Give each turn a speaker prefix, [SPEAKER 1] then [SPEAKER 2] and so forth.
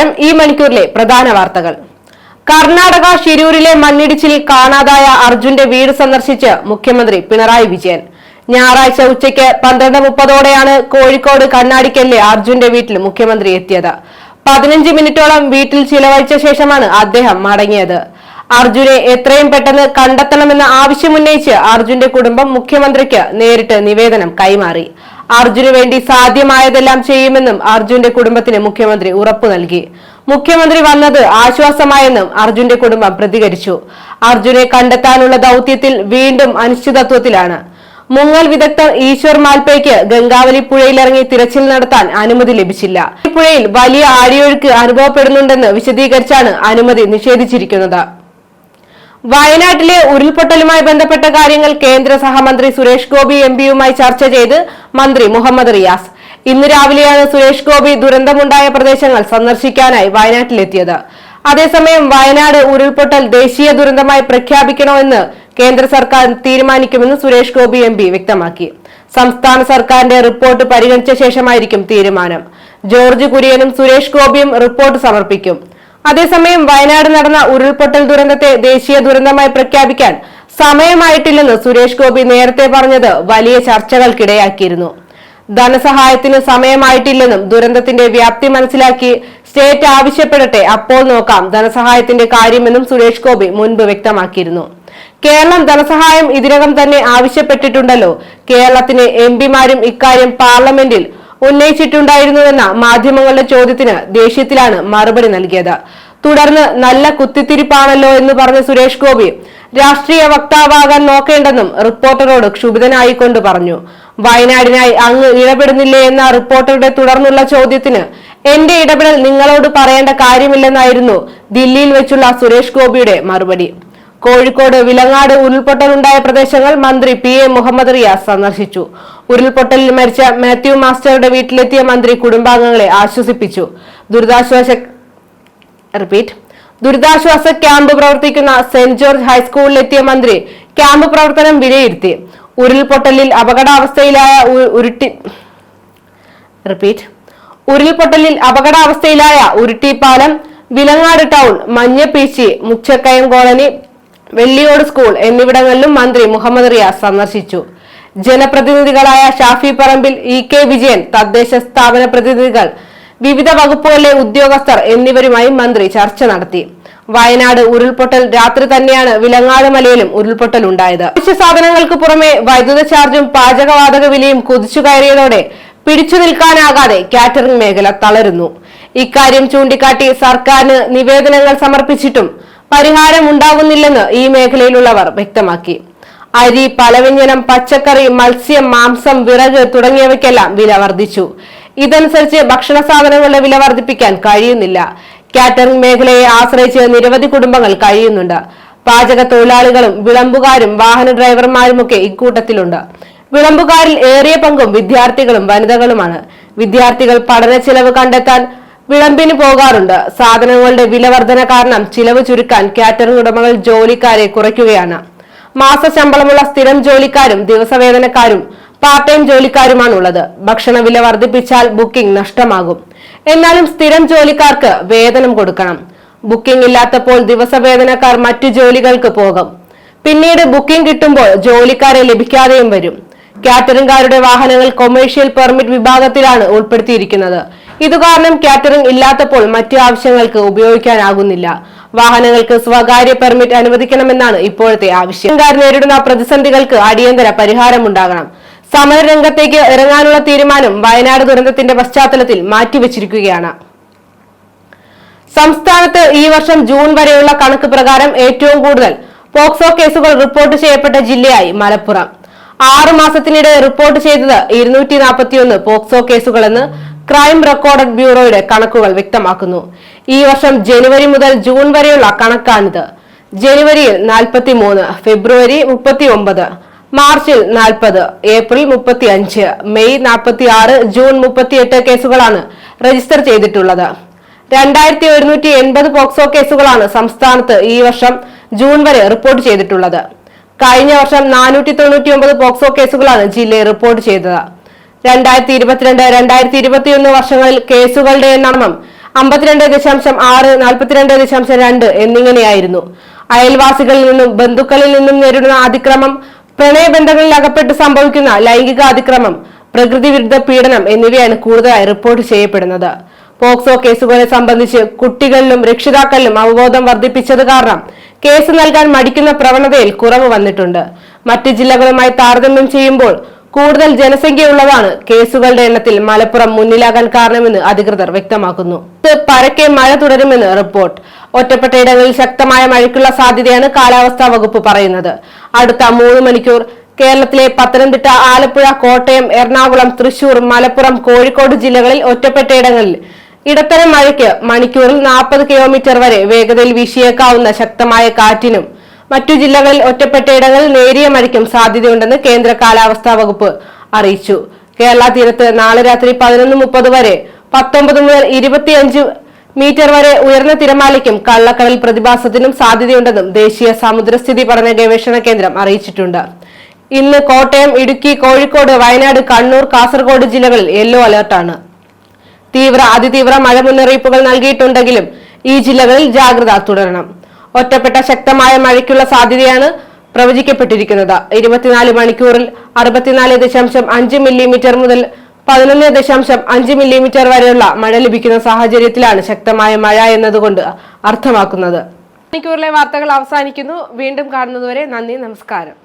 [SPEAKER 1] നമസ്കാരം ഈ മണിക്കൂറിലെ പ്രധാന വാർത്തകൾ കർണാടക ഷിരൂരിലെ മണ്ണിടിച്ചിൽ കാണാതായ അർജുന്റെ വീട് സന്ദർശിച്ച് മുഖ്യമന്ത്രി പിണറായി വിജയൻ ഞായറാഴ്ച ഉച്ചയ്ക്ക് പന്ത്രണ്ട് മുപ്പതോടെയാണ് കോഴിക്കോട് കണ്ണാടിക്കല്ലെ അർജുന്റെ വീട്ടിൽ മുഖ്യമന്ത്രി എത്തിയത് പതിനഞ്ച് മിനിറ്റോളം വീട്ടിൽ ചിലവഴിച്ച ശേഷമാണ് അദ്ദേഹം മടങ്ങിയത് അർജുനെ എത്രയും പെട്ടെന്ന് കണ്ടെത്തണമെന്ന ആവശ്യമുന്നയിച്ച് അർജുന്റെ കുടുംബം മുഖ്യമന്ത്രിക്ക് നേരിട്ട് നിവേദനം കൈമാറി അർജുന് വേണ്ടി സാധ്യമായതെല്ലാം ചെയ്യുമെന്നും അർജുന്റെ കുടുംബത്തിന് മുഖ്യമന്ത്രി ഉറപ്പു നൽകി മുഖ്യമന്ത്രി വന്നത് ആശ്വാസമായെന്നും അർജുന്റെ കുടുംബം പ്രതികരിച്ചു അർജുനെ കണ്ടെത്താനുള്ള ദൌത്യത്തിൽ വീണ്ടും അനിശ്ചിതത്വത്തിലാണ് മുങ്ങൽ വിദഗ്ധർ ഈശ്വർ മാൽപ്പയ്ക്ക് ഗംഗാവലി പുഴയിലിറങ്ങി തിരച്ചിൽ നടത്താൻ അനുമതി ലഭിച്ചില്ല പുഴയിൽ വലിയ ആഴിയൊഴുക്ക് അനുഭവപ്പെടുന്നുണ്ടെന്ന് വിശദീകരിച്ചാണ് അനുമതി നിഷേധിച്ചിരിക്കുന്നത് വയനാട്ടിലെ ഉരുൾപൊട്ടലുമായി ബന്ധപ്പെട്ട കാര്യങ്ങൾ കേന്ദ്ര സഹമന്ത്രി സുരേഷ് ഗോപി എം പിയുമായി ചർച്ച ചെയ്ത് മന്ത്രി മുഹമ്മദ് റിയാസ് ഇന്ന് രാവിലെയാണ് സുരേഷ് ഗോപി ദുരന്തമുണ്ടായ പ്രദേശങ്ങൾ സന്ദർശിക്കാനായി വയനാട്ടിലെത്തിയത് അതേസമയം വയനാട് ഉരുൾപൊട്ടൽ ദേശീയ ദുരന്തമായി പ്രഖ്യാപിക്കണമെന്ന് കേന്ദ്ര സർക്കാർ തീരുമാനിക്കുമെന്ന് സുരേഷ് ഗോപി എം പി വ്യക്തമാക്കി സംസ്ഥാന സർക്കാരിന്റെ റിപ്പോർട്ട് പരിഗണിച്ച ശേഷമായിരിക്കും തീരുമാനം ജോർജ് കുര്യനും സുരേഷ് ഗോപിയും റിപ്പോർട്ട് സമർപ്പിക്കും അതേസമയം വയനാട് നടന്ന ഉരുൾപൊട്ടൽ ദുരന്തത്തെ ദേശീയ ദുരന്തമായി പ്രഖ്യാപിക്കാൻ സമയമായിട്ടില്ലെന്ന് സുരേഷ് ഗോപി നേരത്തെ പറഞ്ഞത് വലിയ ചർച്ചകൾക്കിടയാക്കിയിരുന്നു ധനസഹായത്തിന് സമയമായിട്ടില്ലെന്നും ദുരന്തത്തിന്റെ വ്യാപ്തി മനസ്സിലാക്കി സ്റ്റേറ്റ് ആവശ്യപ്പെടട്ടെ അപ്പോൾ നോക്കാം ധനസഹായത്തിന്റെ കാര്യമെന്നും സുരേഷ് ഗോപി മുൻപ് വ്യക്തമാക്കിയിരുന്നു കേരളം ധനസഹായം ഇതിനകം തന്നെ ആവശ്യപ്പെട്ടിട്ടുണ്ടല്ലോ കേരളത്തിന് എം ഇക്കാര്യം പാർലമെന്റിൽ ഉന്നയിച്ചിട്ടുണ്ടായിരുന്നുവെന്ന മാധ്യമങ്ങളുടെ ചോദ്യത്തിന് ദേഷ്യത്തിലാണ് മറുപടി നൽകിയത് തുടർന്ന് നല്ല കുത്തിത്തിരിപ്പാണല്ലോ എന്ന് പറഞ്ഞ സുരേഷ് ഗോപി രാഷ്ട്രീയ വക്താവാകാൻ നോക്കേണ്ടെന്നും റിപ്പോർട്ടറോട് ക്ഷുഭിതനായിക്കൊണ്ട് പറഞ്ഞു വയനാടിനായി അങ്ങ് ഇടപെടുന്നില്ലേ എന്ന റിപ്പോർട്ടറുടെ തുടർന്നുള്ള ചോദ്യത്തിന് എന്റെ ഇടപെടൽ നിങ്ങളോട് പറയേണ്ട കാര്യമില്ലെന്നായിരുന്നു ദില്ലിയിൽ വെച്ചുള്ള സുരേഷ് ഗോപിയുടെ മറുപടി കോഴിക്കോട് വിലങ്ങാട് ഉരുൾപൊട്ടലുണ്ടായ പ്രദേശങ്ങൾ മന്ത്രി പി എ മുഹമ്മദ് റിയാസ് സന്ദർശിച്ചു ഉരുൾപൊട്ടലിൽ മരിച്ച മാത്യു മാസ്റ്ററുടെ വീട്ടിലെത്തിയ മന്ത്രി കുടുംബാംഗങ്ങളെ ആശ്വസിപ്പിച്ചു ദുരിതാശ്വാസ റിപ്പീറ്റ് ദുരിതാശ്വാസ ക്യാമ്പ് പ്രവർത്തിക്കുന്ന സെന്റ് ജോർജ് ഹൈസ്കൂളിലെത്തിയ മന്ത്രി ക്യാമ്പ് പ്രവർത്തനം വിലയിരുത്തി ഉരുൾപൊട്ടലിൽ അപകടാവസ്ഥയിലായ ഉരുട്ടി റിപ്പീറ്റ് ഉരുൾപൊട്ടലിൽ അപകടാവസ്ഥയിലായ Uruttippalam Vilangad town Manjappeechi Muchakkayam colony Velliyode school എന്നിവിടങ്ങളിലും മന്ത്രി മുഹമ്മദ് റിയാസ് സന്ദർശിച്ചു ജനപ്രതിനിധികളായ ഷാഫി പറമ്പിൽ ഇ കെ വിജയൻ തദ്ദേശ സ്ഥാപന പ്രതിനിധികൾ വിവിധ വകുപ്പുകളിലെ ഉദ്യോഗസ്ഥർ എന്നിവരുമായി മന്ത്രി ചർച്ച നടത്തി വയനാട് ഉരുൾപൊട്ടൽ രാത്രി തന്നെയാണ് വിലങ്ങാട് മലയിലും ഉരുൾപൊട്ടൽ ഉണ്ടായത് അവശ്യ സാധനങ്ങൾക്ക് പുറമെ വൈദ്യുത ചാർജും പാചകവാതക വിലയും കുതിച്ചു കയറിയതോടെ പിടിച്ചു നിൽക്കാനാകാതെ കാറ്ററിംഗ് മേഖല തളരുന്നു ഇക്കാര്യം ചൂണ്ടിക്കാട്ടി സർക്കാരിന് നിവേദനങ്ങൾ സമർപ്പിച്ചിട്ടും പരിഹാരം ഉണ്ടാകുന്നില്ലെന്ന് ഈ മേഖലയിലുള്ളവർ വ്യക്തമാക്കി അരി പലവ്യഞ്ജനം പച്ചക്കറി മത്സ്യം മാംസം വിറക് തുടങ്ങിയവയ്ക്കെല്ലാം വില വർദ്ധിച്ചു ഇതനുസരിച്ച് ഭക്ഷണ സാധനങ്ങളുടെ വില വർദ്ധിപ്പിക്കാൻ കഴിയുന്നില്ല കാറ്ററിംഗ് മേഖലയെ ആശ്രയിച്ച് നിരവധി കുടുംബങ്ങൾ കഴിയുന്നുണ്ട് പാചക തൊഴിലാളികളും വിളമ്പുകാരും വാഹന ഡ്രൈവർമാരുമൊക്കെ ഇക്കൂട്ടത്തിലുണ്ട് വിളമ്പുകാരിൽ ഏറിയ പങ്കും വിദ്യാർത്ഥികളും വനിതകളുമാണ് വിദ്യാർത്ഥികൾ പഠന ചിലവ് കണ്ടെത്താൻ വിളമ്പിന് പോകാറുണ്ട് സാധനങ്ങളുടെ വില വർധന കാരണം ചിലവ് ചുരുക്കാൻ കാറ്ററിംഗ് ഉടമകൾ ജോലിക്കാരെ കുറയ്ക്കുകയാണ് മാസശമ്പളമുള്ള സ്ഥിരം ജോലിക്കാരും ദിവസവേതനക്കാരും പാർട്ട് ടൈം ജോലിക്കാരുമാണുള്ളത് ഭക്ഷണ വില വർദ്ധിപ്പിച്ചാൽ ബുക്കിംഗ് നഷ്ടമാകും എന്നാലും സ്ഥിരം ജോലിക്കാർക്ക് വേതനം കൊടുക്കണം ബുക്കിംഗ് ഇല്ലാത്തപ്പോൾ ദിവസവേതനക്കാർ മറ്റു ജോലികൾക്ക് പോകും പിന്നീട് ബുക്കിംഗ് കിട്ടുമ്പോൾ ജോലിക്കാരെ ലഭിക്കാതെയും വരും കാറ്ററിംഗുകാരുടെ വാഹനങ്ങൾ കൊമേഴ്ഷ്യൽ പെർമിറ്റ് വിഭാഗത്തിലാണ് ഉൾപ്പെടുത്തിയിരിക്കുന്നത് ഇതുകാരണം കാറ്ററിംഗ് ഇല്ലാത്തപ്പോൾ മറ്റു ആവശ്യങ്ങൾക്ക് ഉപയോഗിക്കാനാകുന്നില്ല വാഹനങ്ങൾക്ക് സ്വകാര്യ പെർമിറ്റ് അനുവദിക്കണമെന്നാണ് ഇപ്പോഴത്തെ ആവശ്യം സർക്കാർ നേരിടുന്ന പ്രതിസന്ധികൾക്ക് അടിയന്തര പരിഹാരമുണ്ടാകണം സമരരംഗത്തേക്ക് ഇറങ്ങാനുള്ള തീരുമാനം വയനാട് ദുരന്തത്തിന്റെ പശ്ചാത്തലത്തിൽ മാറ്റിവെച്ചിരിക്കുകയാണ് സംസ്ഥാനത്ത് ഈ വർഷം ജൂൺ വരെയുള്ള കണക്ക് പ്രകാരം ഏറ്റവും കൂടുതൽ പോക്സോ കേസുകൾ റിപ്പോർട്ട് ചെയ്യപ്പെട്ട ജില്ലയായി മലപ്പുറം ആറു മാസത്തിനിടെ റിപ്പോർട്ട് ചെയ്തത് ഇരുന്നൂറ്റി നാൽപ്പത്തിയൊന്ന് പോക്സോ കേസുകളെന്ന് ക്രൈം റെക്കോർഡ് ബ്യൂറോയുടെ കണക്കുകൾ വ്യക്തമാക്കുന്നു ഈ വർഷം ജനുവരി മുതൽ ജൂൺ വരെയുള്ള കണക്കാണിത് ജനുവരിയിൽ നാൽപ്പത്തി മൂന്ന് ഫെബ്രുവരി മുപ്പത്തി ഒമ്പത് മാർച്ചിൽ നാൽപ്പത് ഏപ്രിൽ മുപ്പത്തി അഞ്ച് മെയ് നാൽപ്പത്തി ആറ് ജൂൺ മുപ്പത്തി എട്ട് കേസുകളാണ് രജിസ്റ്റർ ചെയ്തിട്ടുള്ളത് രണ്ടായിരത്തി ഒരുന്നൂറ്റി എൺപത് പോക്സോ കേസുകളാണ് സംസ്ഥാനത്ത് ഈ വർഷം ജൂൺ വരെ റിപ്പോർട്ട് ചെയ്തിട്ടുള്ളത് കഴിഞ്ഞ വർഷം നാനൂറ്റി തൊണ്ണൂറ്റി ഒമ്പത് പോക്സോ കേസുകളാണ് ജില്ലയിൽ റിപ്പോർട്ട് ചെയ്തത് രണ്ടായിരത്തി ഇരുപത്തിരണ്ട് രണ്ടായിരത്തി ഇരുപത്തിയൊന്ന് വർഷങ്ങളിൽ കേസുകളുടെ എണ്ണം അമ്പത്തിരണ്ട് ദശാംശം ആറ് നാൽപ്പത്തിരണ്ട് ദശാംശം രണ്ട് എന്നിങ്ങനെയായിരുന്നു അയൽവാസികളിൽ നിന്നും ബന്ധുക്കളിൽ നിന്നും നേരിടുന്ന അതിക്രമം പ്രണയബന്ധങ്ങളിൽ അകപ്പെട്ട് സംഭവിക്കുന്ന ലൈംഗിക അതിക്രമം പ്രകൃതി വിരുദ്ധ പീഡനം എന്നിവയാണ് കൂടുതലായി റിപ്പോർട്ട് ചെയ്യപ്പെടുന്നത് പോക്സോ കേസുകളെ സംബന്ധിച്ച് കുട്ടികളിലും രക്ഷിതാക്കളിലും അവബോധം വർദ്ധിപ്പിച്ചത് കാരണം കേസ് നൽകാൻ മടിക്കുന്ന പ്രവണതയിൽ കുറവ് വന്നിട്ടുണ്ട് മറ്റ് ജില്ലകളുമായി താരതമ്യം ചെയ്യുമ്പോൾ കൂടുതൽ ജനസംഖ്യയുള്ളതാണ് കേസുകളുടെ എണ്ണത്തിൽ മലപ്പുറം മുന്നിലാകാൻ കാരണമെന്ന് അധികൃതർ വ്യക്തമാക്കുന്നു പരക്കെ മഴ തുടരുമെന്ന് റിപ്പോർട്ട് ഒറ്റപ്പെട്ട ഇടങ്ങളിൽ ശക്തമായ മഴയ്ക്കുള്ള സാധ്യതയാണ് കാലാവസ്ഥാ വകുപ്പ് പറയുന്നത് അടുത്ത മൂന്ന് മണിക്കൂർ കേരളത്തിലെ പത്തനംതിട്ട ആലപ്പുഴ കോട്ടയം എറണാകുളം തൃശൂർ മലപ്പുറം കോഴിക്കോട് ജില്ലകളിൽ ഒറ്റപ്പെട്ട ഇടങ്ങളിൽ ഇടത്തരം മഴയ്ക്ക് മണിക്കൂറിൽ നാൽപ്പത് കിലോമീറ്റർ വരെ വേഗതയിൽ വീശിയേക്കാവുന്ന ശക്തമായ കാറ്റിനും മറ്റു ജില്ലകളിൽ ഒറ്റപ്പെട്ടയിടങ്ങളിൽ നേരിയ മഴയ്ക്കും സാധ്യതയുണ്ടെന്ന് കേന്ദ്ര കാലാവസ്ഥാ വകുപ്പ് അറിയിച്ചു കേരള തീരത്ത് നാളെ രാത്രി പതിനൊന്ന് മുപ്പത് വരെ പത്തൊമ്പത് മുതൽ ഇരുപത്തിയഞ്ച് മീറ്റർ വരെ ഉയർന്ന തിരമാലയ്ക്കും കള്ളക്കടൽ പ്രതിഭാസത്തിനും സാധ്യതയുണ്ടെന്നും ദേശീയ സമുദ്രസ്ഥിതി പഠന ഗവേഷണ കേന്ദ്രം അറിയിച്ചിട്ടുണ്ട് ഇന്ന് കോട്ടയം ഇടുക്കി കോഴിക്കോട് വയനാട് കണ്ണൂർ കാസർഗോഡ് ജില്ലകളിൽ യെല്ലോ അലർട്ടാണ് തീവ്ര അതിതീവ്ര മഴ മുന്നറിയിപ്പുകൾ നൽകിയിട്ടുണ്ടെങ്കിലും ഈ ജില്ലകളിൽ ജാഗ്രത തുടരണം ഒറ്റപ്പെട്ട ശക്തമായ മഴയ്ക്കുള്ള സാധ്യതയാണ് പ്രവചിക്കപ്പെട്ടിരിക്കുന്നത് ഇരുപത്തിനാല് മണിക്കൂറിൽ അറുപത്തിനാല് ദശാംശം അഞ്ച് മില്ലിമീറ്റർ മുതൽ പതിനൊന്ന് ദശാംശം അഞ്ച് മില്ലിമീറ്റർ വരെയുള്ള മഴ ലഭിക്കുന്ന സാഹചര്യത്തിലാണ് ശക്തമായ മഴ എന്നതുകൊണ്ട് അർത്ഥമാക്കുന്നത് മണിക്കൂറിലെ വാർത്തകൾ അവസാനിക്കുന്നു വീണ്ടും കാണുന്നതുവരെ നന്ദി നമസ്കാരം